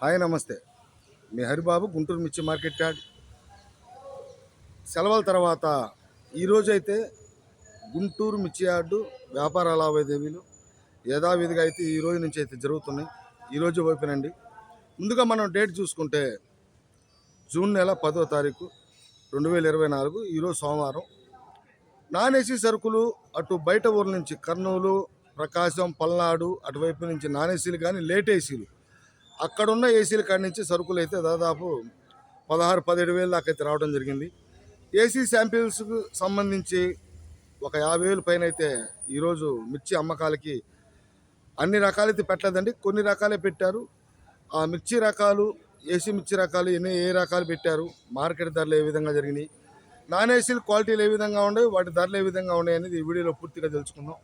Hi నమస్తే. మీ హరిబాబు గుంటూరు మిర్చి market yard. సెలవుల తర్వాత ఈరోజు అయితే గుంటూరు మిర్చి యార్డు వ్యాపార లావాదేవీలు యథావిధిగా అయితే ఈ రోజు నుంచి అయితే జరుగుతున్నాయి. ఈరోజు ఓపెన్ అండి ముందుగా మనం డేట్ చూసుకుంటే జూన్ నెల పదో తారీఖు రెండు వేల ఇరవై నాలుగు ఈరోజు సోమవారం. నాన్ ఏసీ సరుకులు అటు బయట ఊర్ల నుంచి కర్నూలు ప్రకాశం పల్నాడు అటువైపు నుంచి నాన్ ఏసీలు కానీ లేట్ ఏసీలు అక్కడున్న ఏసీల కాడి నుంచి సరుకులు అయితే దాదాపు పదహారు పదిహేడు వేలు దాకా అయితే రావడం జరిగింది. ఏసీ శాంపిల్స్కు సంబంధించి ఒక యాభై వేలు పైన అయితే ఈరోజు మిర్చి అమ్మకాలకి అన్ని రకాలైతే పెట్టలేదండి. కొన్ని రకాలే పెట్టారు. ఆ మిర్చి రకాలు ఏసీ మిర్చి రకాలు ఎన్ని ఏ రకాలు పెట్టారు మార్కెట్ ధరలు ఏ విధంగా జరిగినాయి నాన్ ఏసీలు క్వాలిటీలు ఏ విధంగా ఉన్నాయి వాటి ధరలు ఏ విధంగా ఉన్నాయి అనేది ఈ వీడియోలో పూర్తిగా తెలుసుకుందాం.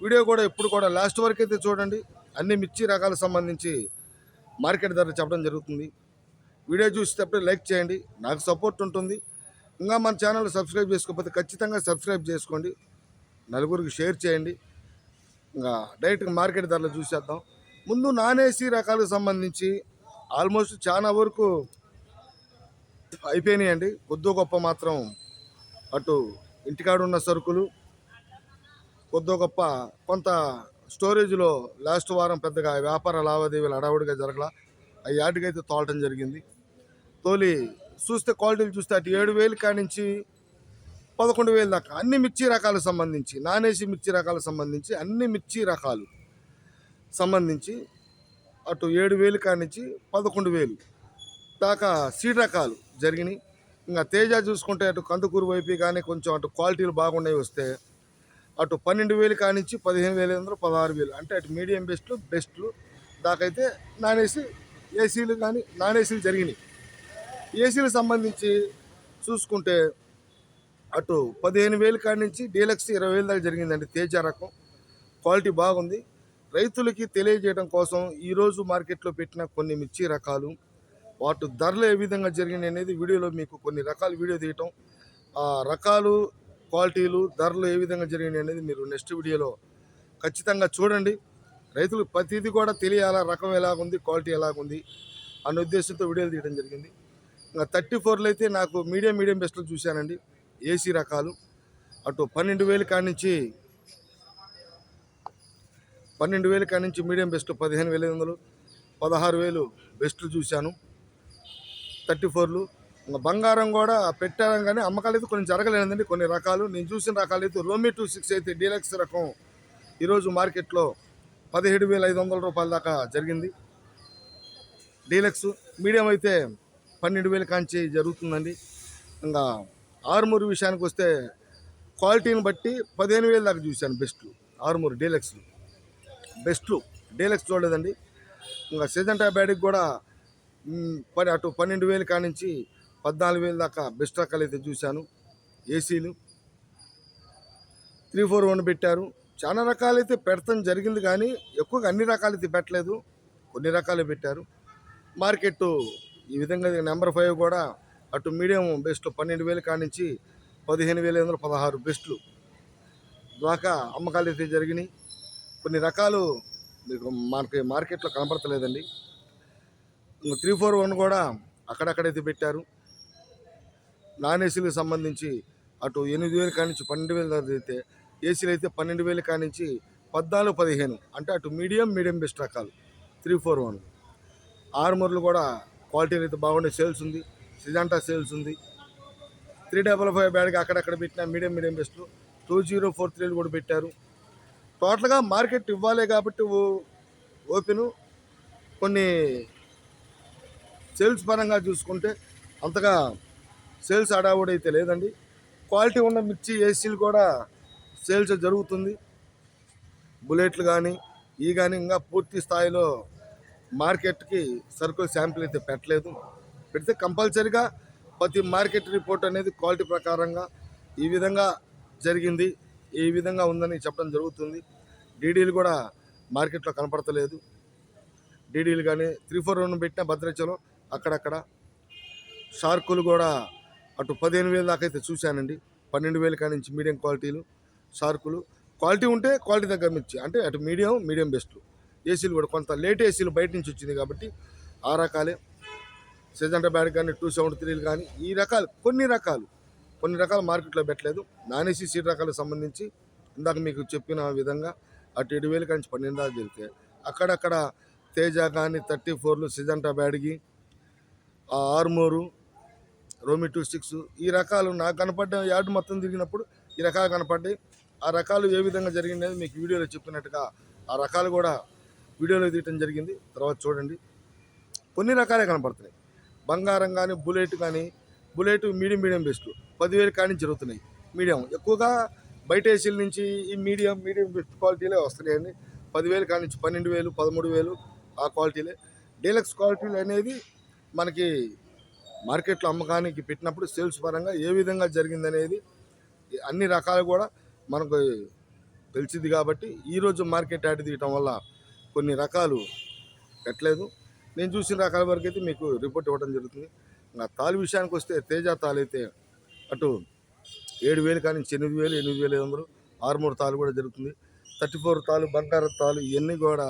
వీడియో కూడా ఇప్పుడు కూడా లాస్ట్ వరకు అయితే చూడండి. అన్ని మిర్చి రకాలకు సంబంధించి మార్కెట్ ధరలు చెప్పడం జరుగుతుంది. వీడియో చూసేటప్పుడు లైక్ చేయండి. నాకు సపోర్ట్ ఉంటుంది. ఇంకా మన ఛానల్ సబ్స్క్రైబ్ చేసుకోకపోతే ఖచ్చితంగా సబ్స్క్రైబ్ చేసుకోండి. నలుగురికి షేర్ చేయండి. ఇంకా డైరెక్ట్గా మార్కెట్ ధరలు చూసేద్దాం. ముందు నాన్ ఏసీ రకాలకు సంబంధించి ఆల్మోస్ట్ చాలా వరకు అయిపోయినాయండి. కొద్దో గొప్ప మాత్రం అటు ఇంటికాడ ఉన్న సరుకులు కొద్దో గొప్ప కొంత స్టోరేజ్లో లాస్ట్ వారం పెద్దగా వ్యాపార లావాదేవీలు అడావుడిగా జరగల ఆ యార్డుకి అయితే తోలటం జరిగింది. తోలి చూస్తే క్వాలిటీలు చూస్తే అటు ఏడు వేలు కానించి పదకొండు వేలు దాకా అన్ని మిర్చి రకాలకు సంబంధించి నాన్ మిర్చి రకాలకు సంబంధించి అన్ని మిర్చి రకాలు సంబంధించి అటు ఏడు వేలు కానించి పదకొండు వేలు దాకా సీడ్ రకాలు జరిగినాయి. ఇంకా తేజ చూసుకుంటే అటు కందుకూరు వైపు కానీ కొంచెం అటు క్వాలిటీలు బాగున్నాయి వస్తే అటు పన్నెండు వేలు కానించి పదిహేను వేలు అందరూ పదహారు వేలు. అంటే అటు మీడియం బెస్ట్లు బెస్ట్లు దాకైతే నాన్ ఏసీ ఏసీలు కానీ నాన్ ఏసీలు జరిగినాయి. ఏసీలకు సంబంధించి చూసుకుంటే అటు పదిహేను వేలు కాడి నుంచి డీలక్స్ ఇరవై వేలు దాకా జరిగిందండి తేజ రకం. క్వాలిటీ బాగుంది. రైతులకి తెలియజేయడం కోసం ఈరోజు మార్కెట్లో పెట్టిన కొన్ని మిర్చి రకాలు వాటి ధరలు ఏ విధంగా జరిగినాయి అనేది వీడియోలో మీకు కొన్ని రకాల వీడియో తీయటం. ఆ రకాలు క్వాలిటీలు ధరలు ఏ విధంగా జరిగినాయి అనేది మీరు నెక్స్ట్ వీడియోలో ఖచ్చితంగా చూడండి. రైతులు ప్రతిదీ కూడా తెలియాలా రకం ఎలాగుంది క్వాలిటీ ఎలాగుంది అన్న ఉద్దేశంతో వీడియోలు తీయడం జరిగింది. ఇంకా థర్టీ ఫోర్లో అయితే నాకు మీడియం మీడియం బెస్ట్లు చూశానండి. ఏసీ రకాలు. అటు పన్నెండు వేలు కానించి నుంచి పన్నెండు వేలు కానించి నుంచి మీడియం బెస్ట్ పదిహేను వేల ఐదు వందలు పదహారు వేలు బెస్ట్లు చూశాను. థర్టీ ఫోర్లు బంగారం కూడా పెట్టాను కానీ అమ్మకాలు అయితే కొన్ని జరగలేదండి. కొన్ని రకాలు. నేను చూసిన రకాలు అయితే రోమి టూ సిక్స్ అయితే డీలక్స్ రకం ఈరోజు మార్కెట్లో పదిహేడు వేల ఐదు వందల రూపాయల దాకా జరిగింది. డీలక్స్ మీడియం అయితే పన్నెండు వేల కాంచి జరుగుతుందండి. ఇంకా ఆరుమూరు విషయానికి వస్తే క్వాలిటీని బట్టి పదిహేను వేల దాకా చూశాను బెస్ట్లు. ఆరుమూరు డీలక్స్లు బెస్ట్లు. డీలక్స్ చూడలేదండి. ఇంకా సీజన్ టైబ్యాటిక్ కూడా పని అటు పన్నెండు వేలు కానించి పద్నాలుగు వేలు దాకా బెస్ట్ రకాలు అయితే చూశాను. ఏసీలు త్రీ ఫోర్ వన్ పెట్టారు. చాలా రకాలైతే పెడతాం జరిగింది కానీ ఎక్కువగా అన్ని రకాలైతే పెట్టలేదు. కొన్ని రకాలు పెట్టారు. మార్కెట్ ఈ విధంగా నెంబర్ ఫైవ్ కూడా అటు మీడియం బెస్ట్ పన్నెండు వేలు కానించి పదిహేను వేల ఐదు వందల పదహారు బెస్ట్లు దాకా అమ్మకాలు అయితే జరిగినాయి. కొన్ని రకాలు మీకు మనకి మార్కెట్లో కనపడతలేదండి. త్రీ ఫోర్ వన్ కూడా అక్కడక్కడైతే పెట్టారు. నాన్ ఏసీలకు సంబంధించి అటు ఎనిమిది వేలు కానించి పన్నెండు వేలు అయితే ఏసీలు అయితే పన్నెండు వేలు కానించి పద్నాలుగు పదిహేను. అంటే అటు మీడియం మీడియం బెస్ట్ రకాలు. Three four one. ఆర్మర్లు కూడా క్వాలిటీ అయితే బాగుండే సేల్స్ ఉంది. సిజాంటా సేల్స్ ఉంది. త్రీ డబల్ ఫైవ్ బ్యాడ్కి అక్కడక్కడ పెట్టిన medium medium best two zero four త్రీలు కూడా పెట్టారు. టోటల్గా మార్కెట్ ఇవ్వాలి కాబట్టి ఓ- ఓపెను. కొన్ని సేల్స్ పరంగా చూసుకుంటే అంతగా సేల్స్ హడావుడి అయితే లేదండి. క్వాలిటీ ఉన్న మిర్చి ఏసీలు కూడా సేల్స్ జరుగుతుంది. బుల్లెట్లు కానీ ఈ కానీ ఇంకా పూర్తి స్థాయిలో మార్కెట్కి సరుకులు శాంపిల్ అయితే పెట్టలేదు. పెడితే కంపల్సరీగా ప్రతి మార్కెట్ రిపోర్ట్ అనేది క్వాలిటీ ప్రకారంగా ఈ విధంగా జరిగింది. ఈ విధంగా ఉందని చెప్పడం జరుగుతుంది. డీడీలు కూడా మార్కెట్లో కనపడతలేదు. డీడీలు కానీ త్రీ ఫోర్ వన్ పెట్టిన భద్రాచలం అక్కడక్కడ. షార్కులు కూడా అటు పదిహేను వేలు దాకా అయితే చూశానండి. పన్నెండు వేల కాడి నుంచి మీడియం క్వాలిటీలు షార్కులు. క్వాలిటీ ఉంటే క్వాలిటీ దగ్గర నుంచి అంటే అటు మీడియం మీడియం బెస్ట్. ఏసీలు కూడా కొంత లేట్ ఏసీలు బయట నుంచి వచ్చింది కాబట్టి ఆ రకాలే. సిజంటా బ్యాడ్ కానీ టూ సెవెంటీ త్రీలు కానీ ఈ రకాలు కొన్ని రకాలు కొన్ని రకాలు మార్కెట్లో పెట్టలేదు. నాన్ ఏసీ సీట్ రకాలకు సంబంధించి ఇందాక మీకు చెప్పిన విధంగా అటు ఏడు వేలు కానీ పన్నెండు దాకా జరిగితే అక్కడక్కడ తేజ కానీ థర్టీ ఫోర్లు సిజంటా బ్యాడ్గి ఆ ఆర్మోరు రోమి టూ సిక్స్ ఈ రకాలు నాకు కనపడ్డ యార్డు మొత్తం తిరిగినప్పుడు ఈ రకాలు కనపడ్డాయి. ఆ రకాలు ఏ విధంగా జరిగింది మీకు వీడియోలో చెప్పినట్టుగా ఆ రకాలు కూడా వీడియోలో తీయటం జరిగింది. తర్వాత చూడండి. కొన్ని రకాలే కనపడుతున్నాయి. బంగారం కానీ బుల్లెట్ కానీ బుల్లెట్ మీడియం మీడియం బెస్ట్ పదివేలు కానీ జరుగుతున్నాయి. మీడియం. ఎక్కువగా బయట ఏసీల నుంచి ఈ మీడియం మీడియం బెస్ట్ క్వాలిటీలే వస్తున్నాయండి. పదివేలు కానీ నుంచి పన్నెండు వేలు పదమూడు వేలు ఆ క్వాలిటీలే. డీలక్స్ క్వాలిటీలు అనేది మనకి మార్కెట్లో అమ్మకానికి పెట్టినప్పుడు సేల్స్ పరంగా ఏ విధంగా జరిగిందనేది అన్ని రకాలు కూడా మనకు తెలిసింది కాబట్టి ఈరోజు మార్కెట్ యాడ్ తీయటం వల్ల కొన్ని రకాలు పెట్టలేదు. నేను చూసిన రకాల వరకు అయితే మీకు రిపోర్ట్ ఇవ్వడం జరుగుతుంది. నా తాలు విషయానికి వస్తే తేజ తాలైతే అయితే అటు ఏడు వేలు కానీ ఎనిమిది వేలు ఎనిమిది వేలు ఐదు వందలు ఆరుమూరు తాలు కూడా జరుగుతుంది. థర్టీ ఫోర్ తాలు బంగారు తాలు ఇవన్నీ కూడా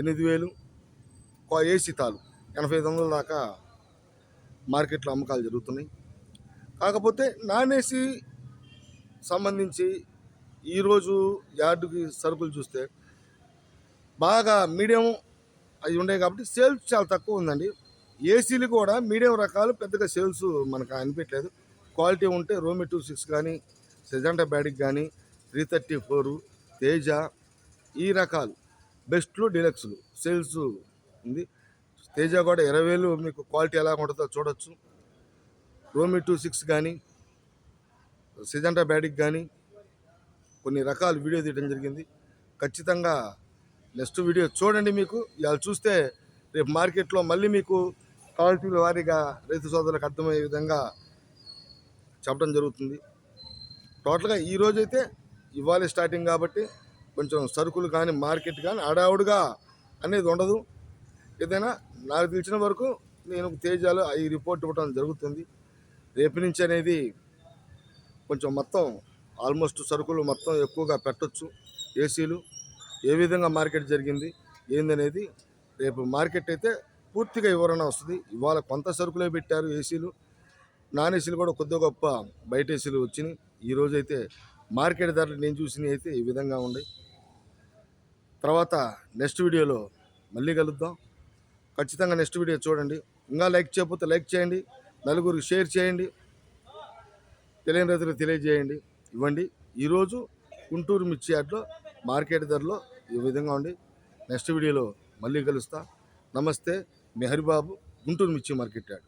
ఎనిమిది వేలు ఏసీ తాలు ఎనభై ఐదు వందల దాకా మార్కెట్లో అమ్మకాలు జరుగుతున్నాయి. కాకపోతే నాన్ ఏసీ సంబంధించి ఈరోజు యార్డుకి సరుకులు చూస్తే బాగా మీడియం అవి ఉన్నాయి కాబట్టి సేల్స్ చాలా తక్కువ ఉందండి. ఏసీలు కూడా మీడియం రకాలు పెద్దగా సేల్స్ మనకు అనిపించలేదు క్వాలిటీ ఉంటే రోమి టూ సిక్స్ కానీ సెజంటా బ్యాడిక్ కానీ త్రీ థర్టీ ఫోరు తేజ ఈ రకాలు బెస్ట్లు డిలక్స్లు సేల్స్ ఉంది. తేజ కూడా ఇరవై వేలు మీకు క్వాలిటీ ఎలా ఉంటుందో చూడొచ్చు. రోమి టూ సిక్స్ కానీ సిజంటా బ్యాటిక్ కానీ కొన్ని రకాల వీడియో తీయడం జరిగింది. ఖచ్చితంగా నెక్స్ట్ వీడియో చూడండి మీకు. ఇవాళ చూస్తే రేపు మార్కెట్లో మళ్ళీ మీకు క్వాలిటీల వారీగా రైతు సోదరులకు అర్థమయ్యే విధంగా చెప్పడం జరుగుతుంది. టోటల్గా ఈ రోజైతే ఇవాళ స్టార్టింగ్ కాబట్టి కొంచెం సరుకులు కానీ మార్కెట్ కానీ అడావుడుగా అనేది ఉండదు. ఏదైనా నాకు తెలిసిన వరకు నేను తేజాలు ఈ రిపోర్ట్ ఇవ్వడం జరుగుతుంది. రేపు నుంచి అనేది కొంచెం మొత్తం ఆల్మోస్ట్ సరుకులు మొత్తం ఎక్కువగా పెట్టొచ్చు. ఏసీలు ఏ విధంగా మార్కెట్ జరిగింది ఏందనేది రేపు మార్కెట్ అయితే పూర్తిగా వివరణ వస్తుంది. ఇవాళ కొంత సరుకులే పెట్టారు ఏసీలు. నాన్ ఏసీలు కూడా కొద్ది గొప్ప బయట ఏసీలు వచ్చినాయి. ఈ మార్కెట్ ధరలు నేను చూసినవి అయితే ఈ విధంగా ఉన్నాయి. తర్వాత నెక్స్ట్ వీడియోలో మళ్ళీ కలుద్దాం. ఖచ్చితంగా నెక్స్ట్ వీడియో చూడండి. ఇంకా లైక్ చేయకపోతే లైక్ చేయండి. నలుగురికి షేర్ చేయండి. తెలియని రైతులకు తెలియజేయండి. ఇవ్వండి. ఈరోజు గుంటూరు మిర్చి యార్డ్లో మార్కెట్ ధరలో ఈ విధంగా ఉండి నెక్స్ట్ వీడియోలో మళ్ళీ కలుస్తా. నమస్తే. మీ హరిబాబు గుంటూరు మిర్చి మార్కెట్ యార్డ్.